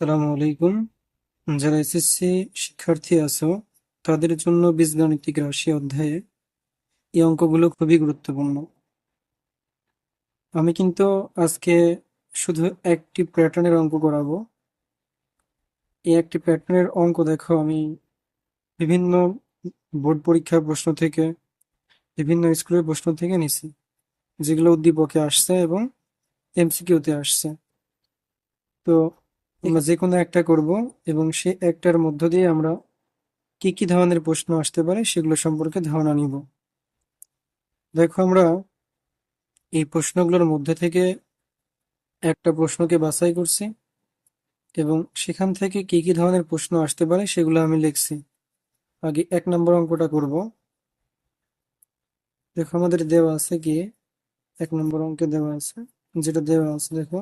আসসালামু আলাইকুম। যারা এসএসসি শিক্ষার্থী আছো, তাদের জন্য বীজগাণিতিক রাশি অধ্যায়ে এই অঙ্কগুলো খুবই গুরুত্বপূর্ণ। আমি কিন্তু আজকে শুধু একটি প্যাটার্নের অঙ্ক করাবো। এই একটি প্যাটার্নের অঙ্ক দেখো, আমি বিভিন্ন বোর্ড পরীক্ষার প্রশ্ন থেকে, বিভিন্ন স্কুলের প্রশ্ন থেকে নিছি, যেগুলো উদ্দীপকে আসছে এবং এমসিকিউতে আসছে। তো আমরা যে কোনো একটা করব এবং সে একটার মধ্য দিয়ে আমরা কি কি ধরনের প্রশ্ন আসতে পারে সেগুলো সম্পর্কে ধারণা নিব। দেখো আমরা এই প্রশ্নগুলোর মধ্যে থেকে একটা প্রশ্নকে বাছাই করছি এবং সেখান থেকে কি কি ধরনের প্রশ্ন আসতে পারে সেগুলো আমি লিখছি। আগে এক নম্বর অঙ্কটা করব। দেখো আমাদের দেওয়া আছে কি এক নম্বর অঙ্কে দেওয়া আছে যেটা দেওয়া আছে দেখো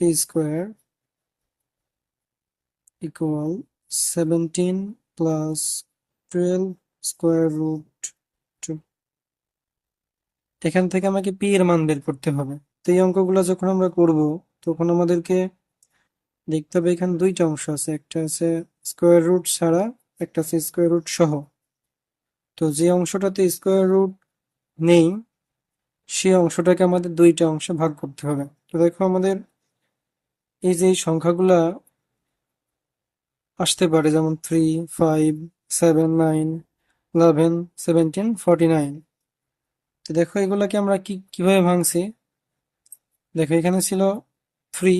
P square equal seventeen plus twelve square root two এখান থেকে আমাকে পি এর মান বের করতে হবে। তো এই অঙ্কগুলো যখন আমরা করব, তখন আমাদেরকে দেখতে হবে এখানে দুইটা অংশ আছে। একটা আছে স্কোয়ার রুট ছাড়া, একটা আছে স্কোয়ার রুট সহ। তো যে অংশটাতে স্কোয়ার রুট নেই সেই অংশটাকে আমাদের দুইটা অংশে ভাগ করতে হবে। তো দেখো আমাদের এই যে এই সংখ্যাগুলা আসতে পারে, যেমন three five seven nine eleven seventeen forty nine তো দেখো এগুলাকে আমরা কি, কীভাবে ভাঙছি? দেখো এখানে ছিল থ্রি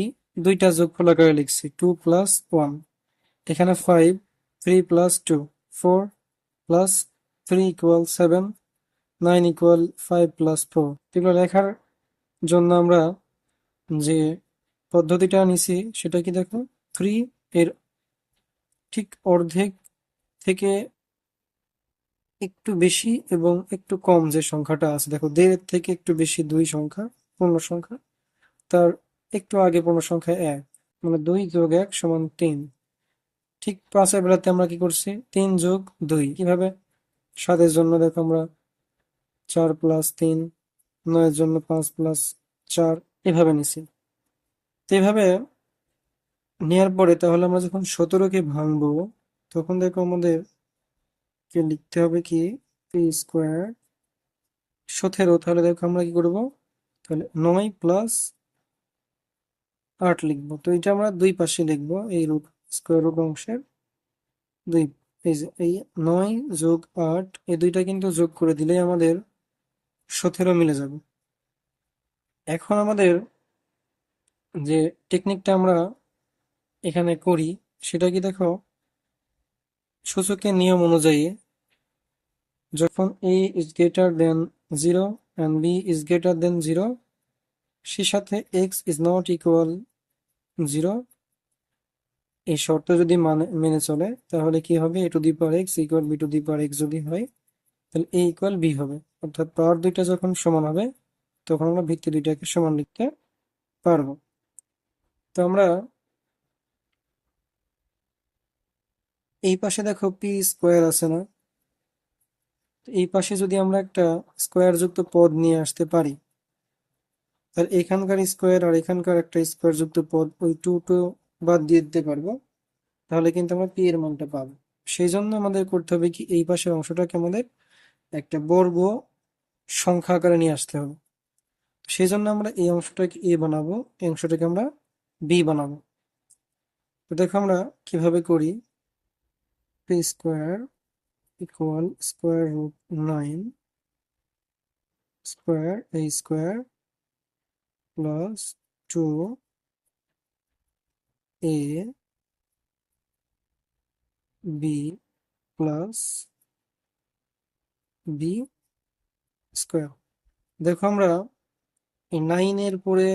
দুইটা যোগফল আকারে লিখছি টু প্লাস ওয়ান এখানে five three plus two four plus three equal seven nine equal five plus four এগুলো লেখার জন্য আমরা যে পদ্ধতিটা নিছি, সেটা কি দেখো? থ্রি এর ঠিক অর্ধেক থেকে একটু বেশি এবং একটু কম যে সংখ্যাটা আছে, দেখো দেড়ের থেকে একটু বেশি দুই সংখ্যা, পূর্ণ সংখ্যা, তার একটু আগে পূর্ণ সংখ্যা এক মানে দুই যোগ এক সমান তিন। ঠিক পাঁচের বেলাতে আমরা কি করছি? তিন যোগ দুই, কীভাবে? সাতের জন্য দেখো আমরা চার প্লাস তিন, নয়ের জন্য পাঁচ প্লাস চার, এভাবে নিছি। তো এভাবে নেওয়ার পরে তাহলে আমরা যখন সতেরোকে ভাঙবো, তখন দেখো আমাদের কে লিখতে হবে কি? পি স্কোয়ার সতেরো। তাহলে দেখো আমরা কি করব? তাহলে নয় প্লাস আট লিখব। তো এটা আমরা দুই পাশে লিখব, এই রুট স্কোয়ার রুট অংশের দুই। এই যে, এই নয় যোগ আট, এই দুইটা কিন্তু যোগ করে দিলেই আমাদের সতেরো মিলে যাবে। এখন আমাদের যে টেকনিকটা আমরা এখানে করি, সেটা কি দেখো? সূচকের নিয়ম অনুযায়ী যখন a is greater than 0 and b is greater than 0 সে সাথে x is not equal zero এই শর্ত যদি মানে মেনে চলে, তাহলে কি হবে? A to the power x equal b to the power x যদি হয়, তাহলে এ ইকুয়াল বি হবে। অর্থাৎ পাওয়ার দুইটা যখন সমান হবে, তখন আমরা ভিত্তি দুইটাকে সমান লিখতে পারব। তো আমরা এই পাশে দেখো পি স্কোয়ার আছে না? এই পাশে যদি আমরা একটা স্কোয়ার যুক্ত পদ নিয়ে আসতে পারি, তাহলে এখানকার স্কোয়ার আর এখানকার একটা স্কোয়ার যুক্ত পদ ওই টু টু বাদ দিয়ে দিতে পারব, তাহলে কিন্তু আমরা পি এর মানটা পাবো। সেই জন্য আমাদের করতে হবে কি এই পাশের অংশটাকে আমাদের একটা বর্গ সংখ্যা আকারে নিয়ে আসতে হবে। সেই জন্য আমরা এই অংশটাকে এ বানাবো, এই অংশটাকে আমরা বি বানাবো তো দেখো আমরা কীভাবে করি P square equal square root 9 square a square plus 2 a b plus b square দেখো আমরা এই নাইনের পরে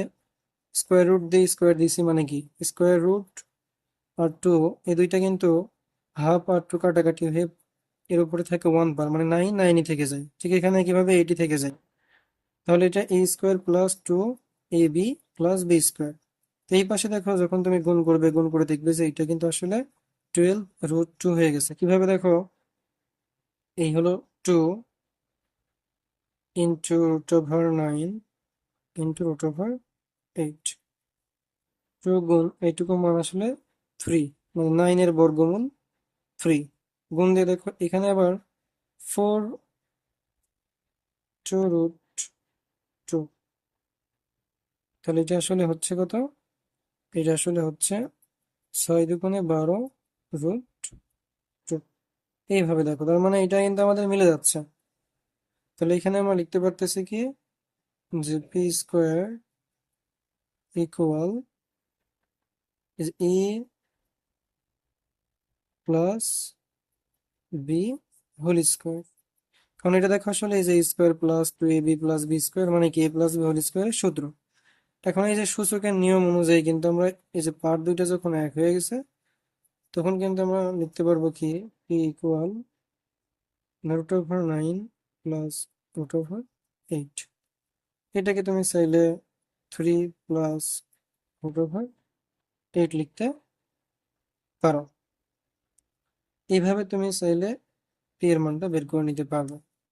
স্কোয়ার রুট দিয়ে স্কোয়ার দিছি মানে কি? স্কোয়ার রুট আর টু এই দুইটা কিন্তু হাফ আর টু কাটাকাটি হয়ে এর উপরে থাকে ওয়ান বার মানে নাইন নাইনই থেকে যায়। ঠিক এখানে কীভাবে এইটি থেকে যায়? তাহলে এটা a square plus two a b plus b square তো এই পাশে দেখো যখন তুমি গুণ করবে, গুণ করে দেখবে যে এটা কিন্তু আসলে টুয়েলভ রুট টু হয়ে গেছে। কীভাবে দেখো? এই হলো two into root over nine into root over eight. গুণ এইটুকু মান আসলে থ্রি মানে নাইনের বর্গমূল থ্রি গুণ দিয়ে দেখো, এখানে আবার ফোর টু রুট টু তাহলে এটা আসলে হচ্ছে কত? এটা আসলে হচ্ছে ছয় দুগুণে বারো রুট টু এইভাবে দেখো, তার মানে এটা কিন্তু আমাদের মিলে যাচ্ছে। তাহলে এখানে আমরা লিখতে পারতেছি কি? যে P square equal is a plus b whole square কারণ এটা দেখো আসলে এই যে square plus two a b plus b square মানে কি এ প্লাস বি হোল স্কোয়ারের সূত্র। এখন এই যে সূচকের নিয়ম অনুযায়ী কিন্তু আমরা এই যে পার্ট দুইটা যখন এক হয়ে গেছে, তখন কিন্তু আমরা লিখতে পারব কি? P equal root over nine plus root over eight এটাকে তুমি চাইলে three plus root over eight লিখতে পারো। এইভাবে তুমি চাইলে পি এর মানটা বের করে নিতে পারবে।